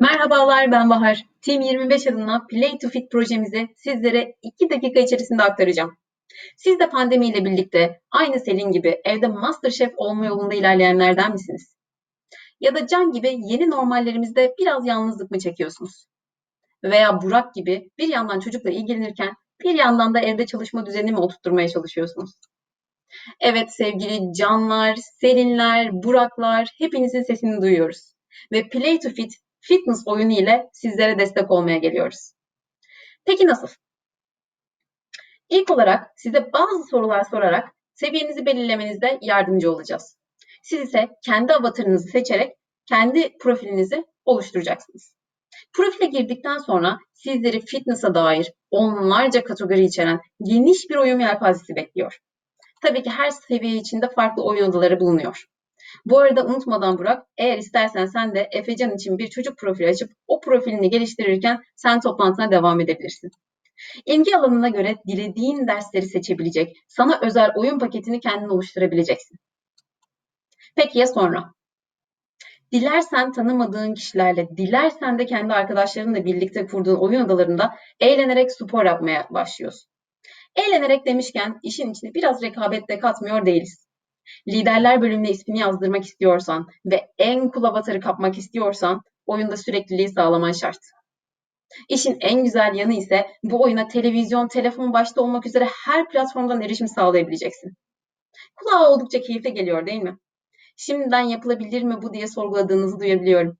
Merhabalar ben Bahar. Team 25 adına Play to Fit projemizi sizlere 2 dakika içerisinde aktaracağım. Siz de pandemiyle birlikte aynı Selin gibi evde Masterchef olma yolunda ilerleyenlerden misiniz? Ya da Can gibi yeni normallerimizde biraz yalnızlık mı çekiyorsunuz? Veya Burak gibi bir yandan çocukla ilgilenirken bir yandan da evde çalışma düzeni mi oturtturmaya çalışıyorsunuz? Evet sevgili Canlar, Selinler, Buraklar hepinizin sesini duyuyoruz. Ve Play to Fit fitness oyunu ile sizlere destek olmaya geliyoruz. Peki nasıl? İlk olarak size bazı sorular sorarak seviyenizi belirlemenizde yardımcı olacağız. Siz ise kendi avatarınızı seçerek kendi profilinizi oluşturacaksınız. Profile girdikten sonra sizleri fitness'a dair onlarca kategori içeren geniş bir oyun yelpazesi bekliyor. Tabii ki her seviye içinde farklı oyun odaları bulunuyor. Bu arada unutmadan Burak, eğer istersen sen de Efecan için bir çocuk profili açıp o profilini geliştirirken sen toplantına devam edebilirsin. İlgi alanına göre dilediğin dersleri seçebilecek, sana özel oyun paketini kendin oluşturabileceksin. Peki ya sonra? Dilersen tanımadığın kişilerle, dilersen de kendi arkadaşlarınla birlikte kurduğun oyun odalarında eğlenerek spor yapmaya başlıyorsun. Eğlenerek demişken işin içine biraz rekabet de katmıyor değiliz. Liderler bölümüne ismini yazdırmak istiyorsan ve en cool avatarı kapmak istiyorsan oyunda sürekliliği sağlaman şart. İşin en güzel yanı ise bu oyuna televizyon, telefon başta olmak üzere her platformdan erişim sağlayabileceksin. Kulağa oldukça keyifli geliyor değil mi? Şimdiden yapılabilir mi bu diye sorguladığınızı duyabiliyorum.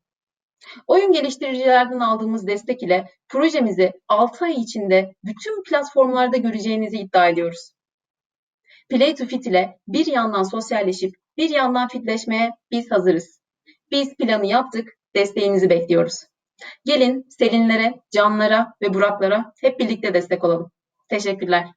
Oyun geliştiricilerden aldığımız destek ile projemizi 6 ay içinde bütün platformlarda göreceğinizi iddia ediyoruz. Play to Fit ile bir yandan sosyalleşip bir yandan fitleşmeye biz hazırız. Biz planı yaptık, desteğinizi bekliyoruz. Gelin Selinlere, Canlara ve Buraklara hep birlikte destek olalım. Teşekkürler.